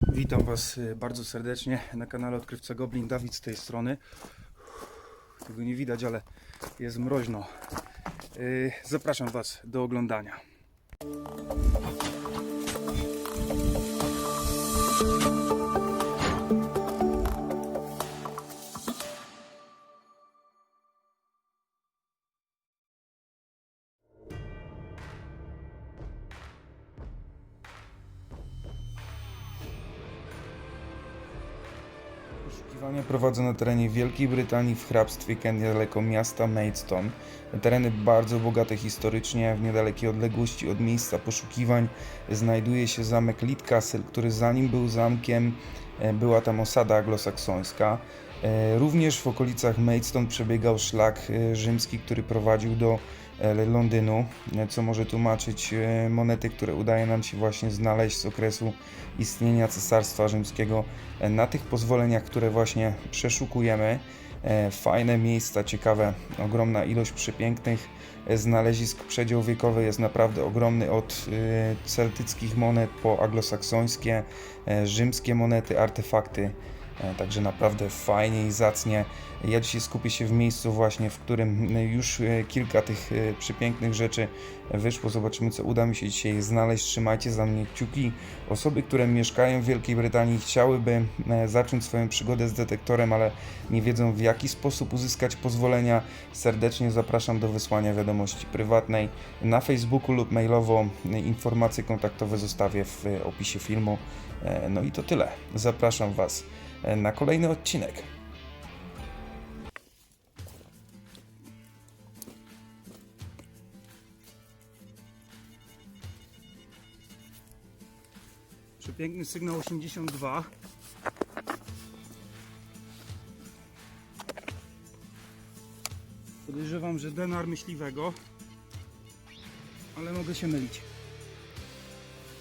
Witam Was y, bardzo serdecznie na kanale Odkrywca Goblin. Dawid z tej strony. Tego nie widać, ale jest mroźno. Y, Zapraszam Was do oglądania. Poszukiwania prowadzą na terenie Wielkiej Brytanii w hrabstwie Kent niedaleko miasta Maidstone. Tereny bardzo bogate historycznie, w niedalekiej odległości od miejsca poszukiwań znajduje się zamek Lidcastle, który zanim był zamkiem e, była tam osada anglosaksońska. E, Również w okolicach Maidstone przebiegał szlak e, rzymski, który prowadził do e, Londynu, co może tłumaczyć monety, które udaje nam się właśnie znaleźć z okresu istnienia Cesarstwa Rzymskiego na tych pozwoleniach, które właśnie przeszukujemy. Fajne miejsca, ciekawe, ogromna ilość przepięknych znalezisk. Przedział wiekowy jest naprawdę ogromny od celtyckich monet po anglosaksońskie, rzymskie monety, artefakty. E, Także naprawdę fajnie i zacnie. Ja dzisiaj skupię się w miejscu właśnie, w którym e, już e, kilka tych przepięknych rzeczy wyszło. Zobaczymy, co uda mi się dzisiaj znaleźć. Trzymajcie za mnie kciuki. Osoby, które mieszkają w Wielkiej Brytanii, chciałyby zacząć swoją przygodę z detektorem, ale nie wiedzą w jaki sposób uzyskać pozwolenia. Serdecznie zapraszam do wysłania wiadomości prywatnej na Facebooku lub mailowo. Informacje kontaktowe zostawię w opisie filmu. E, No i to tyle. Zapraszam Was e, na kolejny odcinek. Przepiękny sygnał 82. Podejrzewam, że denar myśliwego, ale mogę się mylić.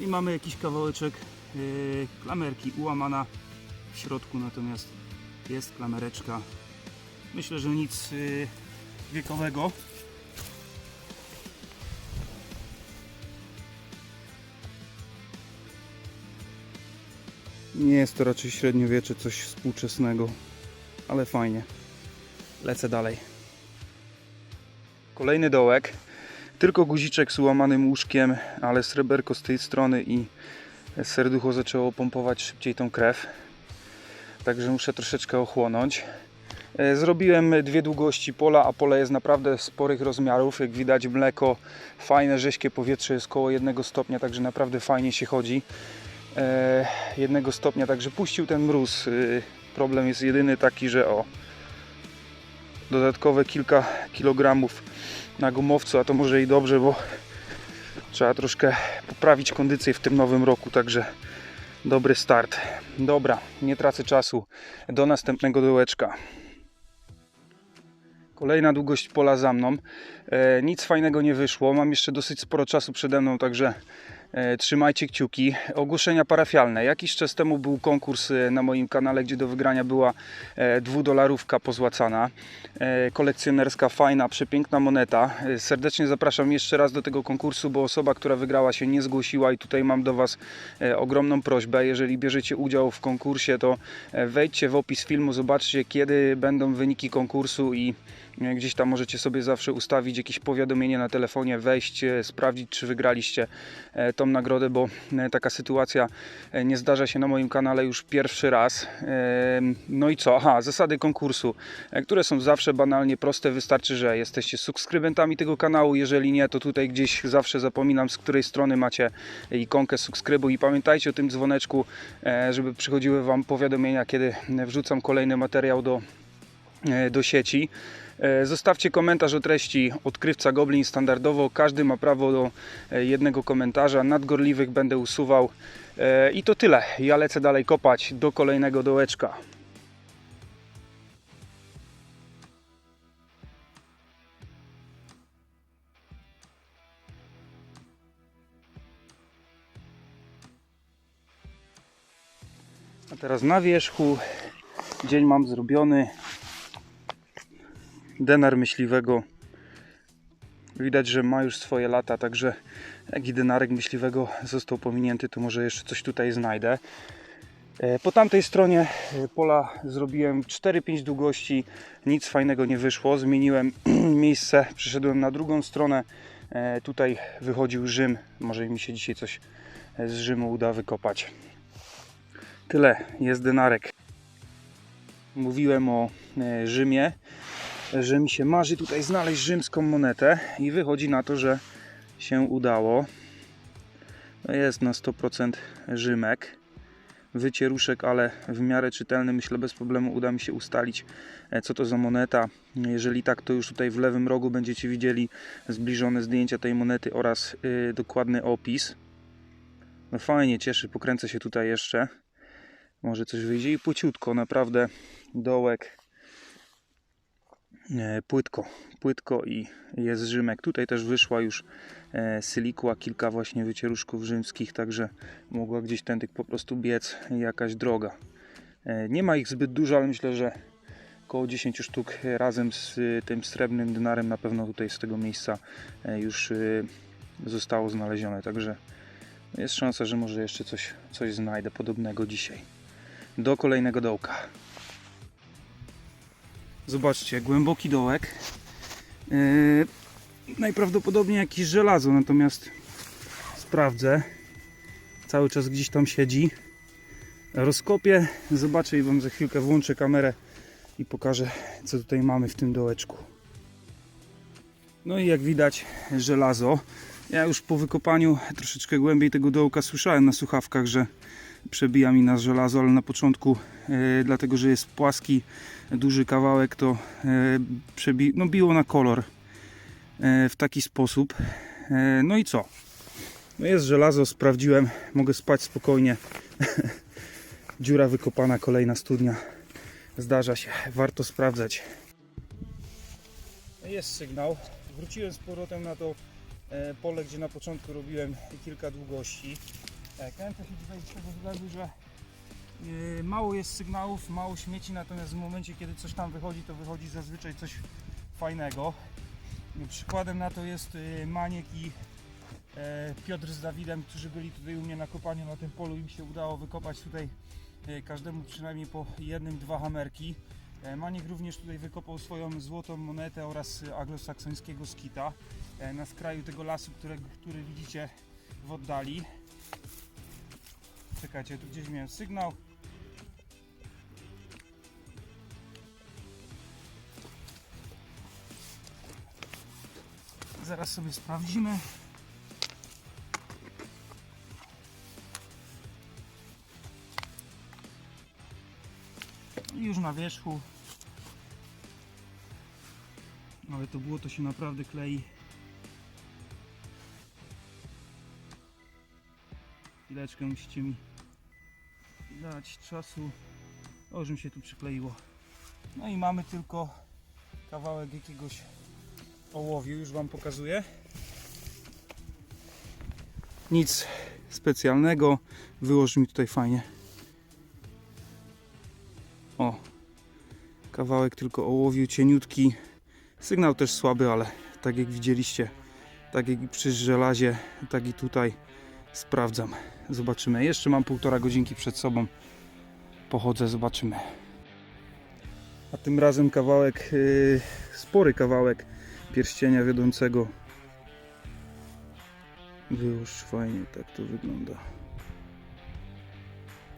I mamy jakiś kawałeczek klamerki ułamana w środku, natomiast jest klamereczka. Myślę, że nic yy, wiekowego. Nie jest to raczej średniowiecze, coś współczesnego, ale fajnie. Lecę dalej. Kolejny dołek. Tylko guziczek z ułamanym łóżkiem, ale sreberko z tej strony i serducho zaczęło pompować szybciej tą krew. Także muszę troszeczkę ochłonąć. E, Zrobiłem dwie długości pola, a pole jest naprawdę sporych rozmiarów. Jak widać mleko, fajne rześkie powietrze jest koło jednego stopnia, także naprawdę fajnie się chodzi. E, jednego stopnia, także puścił ten mróz. Y, Problem jest jedyny taki, że o dodatkowe kilka kilogramów na gumowcu, a to może i dobrze, bo trzeba troszkę poprawić kondycję w tym nowym roku, także dobry start. Dobra, nie tracę czasu. Do następnego dołeczka. Kolejna długość pola za mną. E, nic fajnego nie wyszło. Mam jeszcze dosyć sporo czasu przede mną, także trzymajcie kciuki. Ogłoszenia parafialne. Jakiś czas temu był konkurs e, na moim kanale, gdzie do wygrania była e, dwudolarówka pozłacana. E, kolekcjonerska, fajna, przepiękna moneta. E, serdecznie zapraszam jeszcze raz do tego konkursu, bo osoba, która wygrała się nie zgłosiła i tutaj mam do Was e, ogromną prośbę. Jeżeli bierzecie udział w konkursie, to e, wejdźcie w opis filmu, zobaczcie kiedy będą wyniki konkursu i e, gdzieś tam możecie sobie zawsze ustawić jakieś powiadomienie na telefonie, wejść, sprawdzić czy wygraliście e, tą nagrodę, bo e, taka sytuacja e, nie zdarza się na moim kanale już pierwszy raz. No i co? Aha, zasady konkursu, które są zawsze banalnie proste. Wystarczy, że jesteście subskrybentami tego kanału. Jeżeli nie, to tutaj gdzieś zawsze zapominam, z której strony macie ikonkę subskrybu i pamiętajcie o tym dzwoneczku, żeby przychodziły Wam powiadomienia, kiedy wrzucam kolejny materiał do, do sieci. E, Zostawcie komentarz o treści Odkrywca Goblin standardowo. Każdy ma prawo do e, jednego komentarza. Nadgorliwych będę usuwał. E, I to tyle. Ja lecę dalej kopać do kolejnego dołeczka. A teraz na wierzchu dzień mam zrobiony. Denar myśliwego. Widać, że ma już swoje lata, także jak i denarek myśliwego został pominięty, to może jeszcze coś tutaj znajdę. E, Po tamtej stronie e, pola zrobiłem 4-5 długości, nic fajnego nie wyszło. Zmieniłem miejsce, przeszedłem na drugą stronę. E, Tutaj wychodził Rzym, może mi się dzisiaj coś z Rzymu uda wykopać. Tyle, jest denarek. Mówiłem o Rzymie, że mi się marzy tutaj znaleźć rzymską monetę i wychodzi na to, że się udało. No jest na 100% Rzymek. Wycieruszek, ale w miarę czytelny. Myślę, bez problemu uda mi się ustalić, e, co to za moneta. Jeżeli tak, to już tutaj w lewym rogu będziecie widzieli zbliżone zdjęcia tej monety oraz y, dokładny opis. No fajnie, cieszy. Pokręcę się tutaj jeszcze. Może coś wyjdzie i płyciutko, naprawdę dołek płytko, płytko i jest Rzymek. Tutaj też wyszła już e, sylikła, kilka właśnie wycieruszków rzymskich, także mogła gdzieś tędy po prostu biec jakaś droga. E, Nie ma ich zbyt dużo, ale myślę, że około 10 sztuk e, razem z e, tym srebrnym dynarem na pewno tutaj z tego miejsca e, już e, zostało znalezione, także jest szansa, że może jeszcze coś, coś znajdę podobnego dzisiaj. Do kolejnego dołka. Zobaczcie, głęboki dołek. Yy, najprawdopodobniej jakieś żelazo, natomiast sprawdzę. Cały czas gdzieś tam siedzi. Rozkopię, zobaczę i Wam za chwilkę włączę kamerę i pokażę, co tutaj mamy w tym dołeczku. No i jak widać, żelazo. Ja już po wykopaniu troszeczkę głębiej tego dołka słyszałem na słuchawkach, że przebija mi nas żelazo, ale na początku, e, dlatego że jest płaski, duży kawałek, to e, przebi- no, biło na kolor e, w taki sposób. No i co? No jest żelazo, sprawdziłem, mogę spać spokojnie. Dziura wykopana, kolejna studnia. Zdarza się, warto sprawdzać. Jest sygnał. Wróciłem z powrotem na to pole, gdzie na początku robiłem kilka długości. Kręcę się tutaj z tego względu, że e, mało jest sygnałów, mało śmieci, natomiast w momencie, kiedy coś tam wychodzi, to wychodzi zazwyczaj coś fajnego. Przykładem na to jest e, Maniek i e, Piotr z Dawidem, którzy byli tutaj u mnie na kopaniu na tym polu. Im się udało wykopać tutaj każdemu przynajmniej po jednym, dwa hamerki. Maniek również tutaj wykopał swoją złotą monetę oraz anglosaksońskiego skita na skraju tego lasu, które, który widzicie w oddali. Czekajcie, tu gdzieś miałem sygnał. Zaraz sobie sprawdzimy. I już na wierzchu. Ale to było, to się naprawdę klei. Chwileczkę musicie mi dać czasu. O, mi się tu przykleiło. No i mamy tylko kawałek jakiegoś ołowiu, już Wam pokazuję. Nic specjalnego. Wyłoży mi tutaj fajnie. O, kawałek tylko ołowiu, cieniutki. Sygnał też słaby, ale tak jak widzieliście, tak jak przy żelazie, tak i tutaj sprawdzam. Zobaczymy. Jeszcze mam półtora godzinki przed sobą. Pochodzę, zobaczymy. A tym razem kawałek, yy, spory kawałek pierścienia wiodącego. Wyłóż fajnie, tak to wygląda.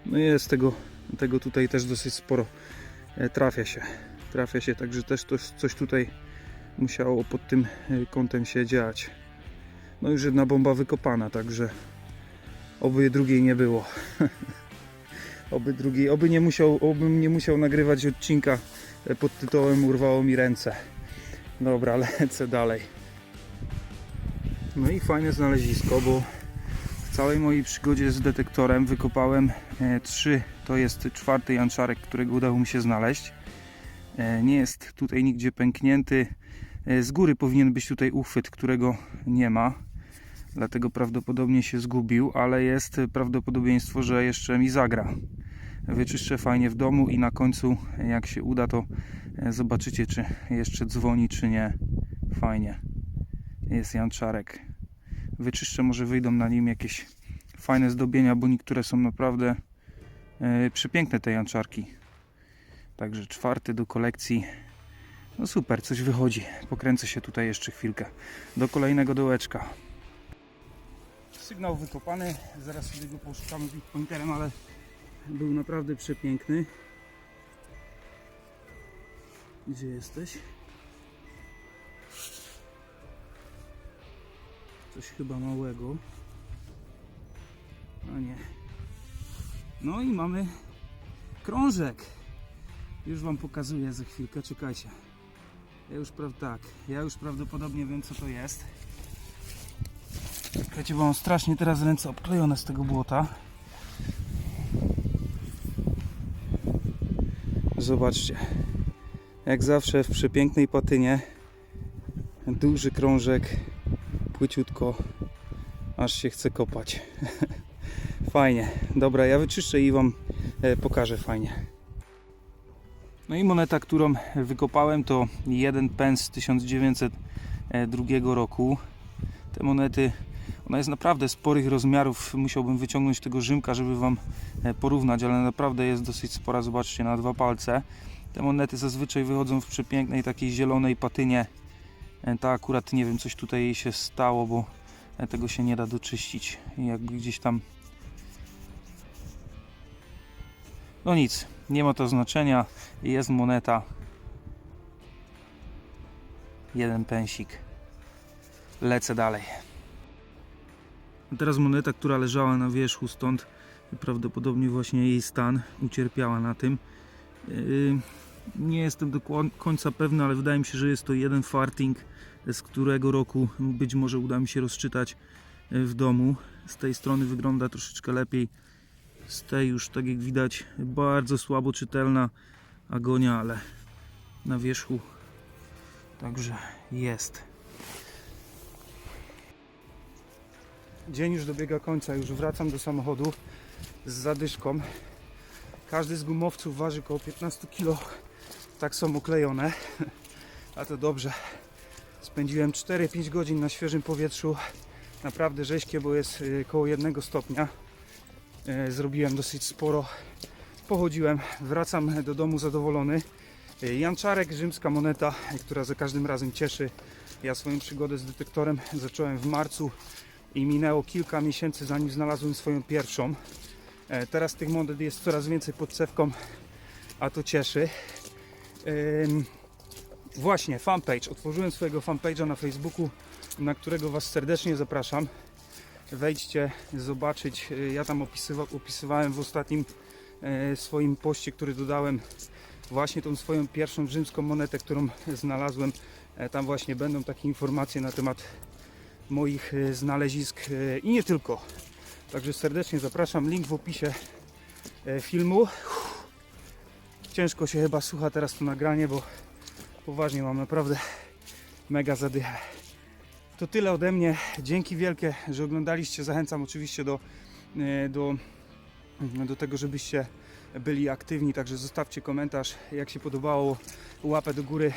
No jest tego, tego tutaj też dosyć sporo. E, Trafia się. Trafia się, także też coś, coś tutaj musiało pod tym e, kątem się dziać. No już jedna bomba wykopana, także oby drugiej nie było. oby drugiej, oby nie musiał, obym nie musiał nagrywać odcinka e, pod tytułem Urwało mi ręce. Dobra, lecę dalej. No i fajne znalezisko, bo w całej mojej przygodzie z detektorem wykopałem e, trzy, to jest czwarty janczarek, którego udało mi się znaleźć. E, nie jest tutaj nigdzie pęknięty. Z góry powinien być tutaj uchwyt, którego nie ma. Dlatego prawdopodobnie się zgubił, ale jest prawdopodobieństwo, że jeszcze mi zagra. Wyczyszczę fajnie w domu i na końcu, jak się uda, to e, zobaczycie, czy jeszcze dzwoni, czy nie. Fajnie. Jest janczarek. Wyczyszczę, może wyjdą na nim jakieś fajne zdobienia, bo niektóre są naprawdę E, Przepiękne te janczarki. Także czwarty do kolekcji. No super, coś wychodzi. Pokręcę się tutaj jeszcze chwilkę. Do kolejnego dołeczka. Sygnał wykopany. Zaraz sobie go poszukamy pointerem, ale był naprawdę przepiękny. Gdzie jesteś? Coś chyba małego. A nie. No i mamy krążek. Już Wam pokazuję za chwilkę, czekajcie. Ja już tak, ja już prawdopodobnie wiem co to jest. Czekajcie, bo mam strasznie teraz ręce obklejone z tego błota. Zobaczcie. Jak zawsze w przepięknej patynie duży krążek, płyciutko, aż się chce kopać. Fajnie. Dobra, ja wyczyszczę i Wam e, pokażę fajnie. No i moneta, którą wykopałem to 1 pence z 1902 roku. Te monety, ona jest naprawdę sporych rozmiarów. Musiałbym wyciągnąć tego Rzymka, żeby Wam e, porównać, ale naprawdę jest dosyć spora. Zobaczcie, na dwa palce. Te monety zazwyczaj wychodzą w przepięknej takiej zielonej patynie. E, Ta akurat nie wiem, coś tutaj jej się stało, bo e, tego się nie da doczyścić. Jakby gdzieś tam No nic, nie ma to znaczenia. Jest moneta. Jeden pensik. Lecę dalej. Teraz moneta, która leżała na wierzchu, stąd prawdopodobnie właśnie jej stan ucierpiała na tym. Yy, Nie jestem do koń- końca pewny, ale wydaje mi się, że jest to jeden farting, z którego roku być może uda mi się rozczytać yy, w domu. Z tej strony wygląda troszeczkę lepiej z tej już tak jak widać bardzo słabo czytelna agonia, ale na wierzchu także jest. Dzień już dobiega końca, już wracam do samochodu z zadyszką. Każdy z gumowców waży około 15 kg, tak są oklejone, a to dobrze. Spędziłem 4-5 godzin na świeżym powietrzu, naprawdę rzeźkie, bo jest y, około 1 stopnia. E, Zrobiłem dosyć sporo. Pochodziłem, wracam do domu zadowolony. E, Janczarek, rzymska moneta, która za każdym razem cieszy. Ja swoją przygodę z detektorem zacząłem w marcu i minęło kilka miesięcy zanim znalazłem swoją pierwszą. E, Teraz tych monet jest coraz więcej pod cewką, a to cieszy. Właśnie, fanpage. Otworzyłem swojego fanpage'a na Facebooku, na którego Was serdecznie zapraszam wejdźcie, zobaczyć. Y, Ja tam opisywa, opisywałem w ostatnim e, swoim poście, który dodałem, właśnie tą swoją pierwszą rzymską monetę, którą znalazłem. E, Tam właśnie będą takie informacje na temat moich e, znalezisk e, i nie tylko. Także serdecznie zapraszam. Link w opisie e, filmu. Ciężko się chyba słucha teraz to nagranie, bo poważnie mam naprawdę mega zadychę. To tyle ode mnie. Dzięki wielkie, że oglądaliście. Zachęcam oczywiście do, do, do tego, żebyście byli aktywni. Także zostawcie komentarz, jak się podobało, łapę do góry.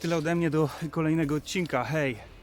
Tyle ode mnie do kolejnego odcinka. Hej!